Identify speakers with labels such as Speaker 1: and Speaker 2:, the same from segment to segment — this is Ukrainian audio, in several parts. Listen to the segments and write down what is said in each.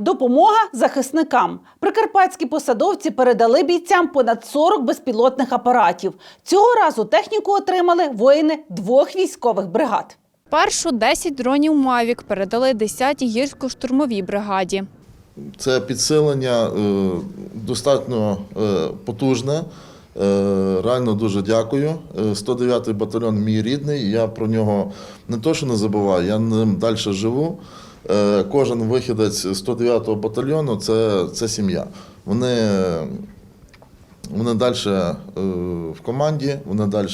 Speaker 1: Допомога захисникам. Прикарпатські посадовці передали бійцям понад 40 безпілотних апаратів. Цього разу техніку отримали воїни двох військових бригад.
Speaker 2: Першу 10 дронів Мавік передали 10-й гірсько-штурмовій бригаді.
Speaker 3: Це підсилення е, достатньо е, потужне. Е, Реально дуже дякую. Е, 109-й батальйон мій рідний. Я про нього не то, що не забуваю, я ним далі живу. Е, Кожен вихідець 109-го батальйону це, це сім'я. Вони, вони далі в команді, вони далі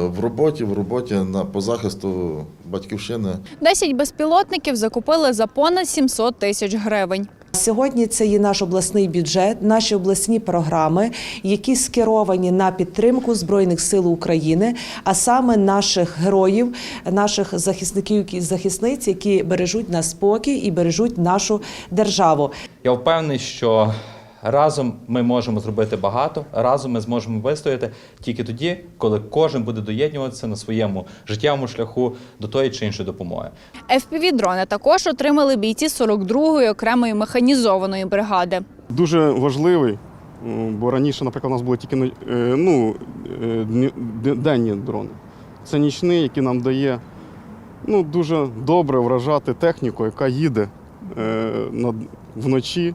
Speaker 3: в роботі, в роботі на, по захисту батьківщини.
Speaker 2: 10 безпілотників закупили за понад 700 тисяч гривень.
Speaker 4: Сьогодні це є наш обласний бюджет, наші обласні програми, які скеровані на підтримку збройних сил України, а саме наших героїв, наших захисників і захисниць, які бережуть нас спокій і бережуть нашу державу.
Speaker 5: Я впевнений, що разом ми можемо зробити багато, разом ми зможемо вистояти тільки тоді, коли кожен буде доєднуватися на своєму життєвому шляху до тої чи іншої допомоги.
Speaker 2: FPV-дрони також отримали бійці 42-ї окремої механізованої бригади.
Speaker 6: дуже важливий, бо раніше, наприклад, у нас були тільки ну, е, ну, е, денні дрони. Це нічний, який нам дає ну, дуже добре вражати техніку, яка їде е, вночі,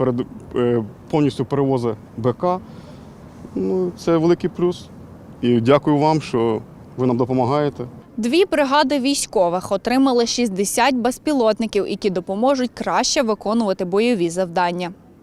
Speaker 6: перед, е, повністю перевозить БК. Ну, це великий плюс. І дякую вам, що ви нам допомагаєте.
Speaker 2: Дві бригади військових отримали 60 безпілотників, які допоможуть краще виконувати бойові завдання.